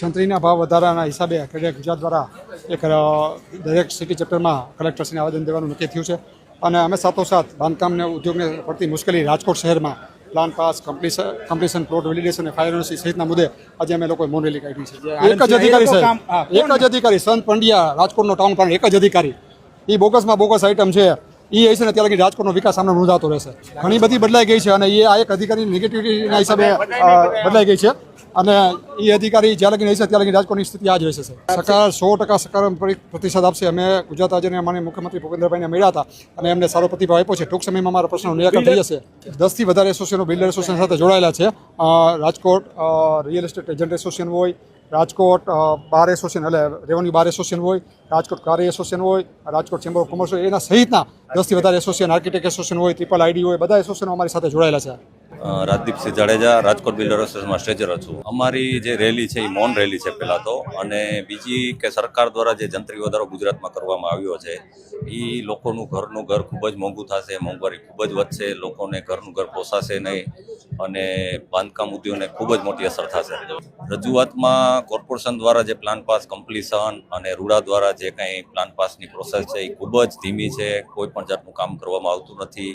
છંત્રીના ભાવ વધારાના હિસાબે કેડિયા ગુજરાત દ્વારા એક દરેક સિટી ચેપ્ટરમાં કલેક્ટરશ્રીને આવેદન દેવાનું નક્કી થયું છે. અને અમે સાથોસાથ બાંધકામને ઉદ્યોગને પડતી મુશ્કેલી રાજકોટ શહેરમાં plan pass completion completion plot validation અને ફાયર એનઓસી સહિતના મુદ્દે આજે અમે લોકોએ મૌન રેલી કાઢી છે એક જ અધિકારી સાહેબ. એક જ અધિકારી સંત પંડ્યા રાજકોટનો ટાઉન પ્લાન એક જ અધિકારી. એ બોગસમાં બોગસ આઇટમ છે. એ હશે ને ત્યાં લગી રાજકોટનો વિકાસ સામે નોંધાતો રહેશે. ઘણી બધી બદલાઈ ગઈ છે અને એ આ એક અધિકારીની નેગેટિવિટીના હિસાબે બદલાઈ ગઈ છે. અને એ અધિકારી જ્યાં લગી રહેશે ત્યાં લગી રાજકોટની સ્થિતિ આ જ રહેશે સરકાર સો ટકા સકારાત્મક પ્રતિસાદ આપશે. અમે ગુજરાત રાજ્યના માનનીય મુખ્યમંત્રી ભૂપેન્દ્રભાઈને મળ્યા હતા અને એમને સારો પ્રતિભાવ આપ્યો છે. ટૂંક સમયમાં અમારા પ્રશ્નો નિરાકરણ થઈ જશે. દસથી વધારે એસોસિએશનો બિલ્ડર એસોસિએશન સાથે જોડાયેલા છે. Rajkot real estate agent association હોય, રાજકોટ બાર એસોસિએશન એટલે રેવન્યુ બાર એસોસિએશન હોય, રાજકોટ કાર્ય એસોસિએશન હોય, રાજકોટ ચેમ્બર ઓફ કોમર્સ હોય, એના સહિતના દસથી વધારે એસોસિએશન આર્કિટેક્ટ એસોસિએશન હોય ટ્રિપલ આઈડી હોય, બધા એસોસિએશનો અમારી સાથે જોડાયેલા છે. રાજદીપસિંહ જાડેજા, રાજકોટ બિલ્ડર એસોસિએશનમાં સ્ટેજર છું. અમારી જે રેલી છે એ મૌન રેલી છે પહેલાં તો. અને બીજી કે સરકાર દ્વારા જે જંત્રી વધારો ગુજરાતમાં કરવામાં આવ્યો છે એ લોકોનું ઘરનું ઘર ખૂબ જ મોંઘું થશે, મોંઘવારી ખૂબ જ વધશે, લોકોને ઘરનું ઘર પોસાશે નહીં, અને બાંધકામ ઉદ્યોગને ખૂબ જ મોટી અસર થશે. રજૂઆતમાં કોર્પોરેશન દ્વારા જે પ્લાન પાસ, કમ્પ્લીશન અને રૂડા દ્વારા જે કંઈ પ્લાન પાસની પ્રોસેસ છે એ ખૂબ જ ધીમી છે, કોઈ પણ જાતનું કામ કરવામાં આવતું નથી.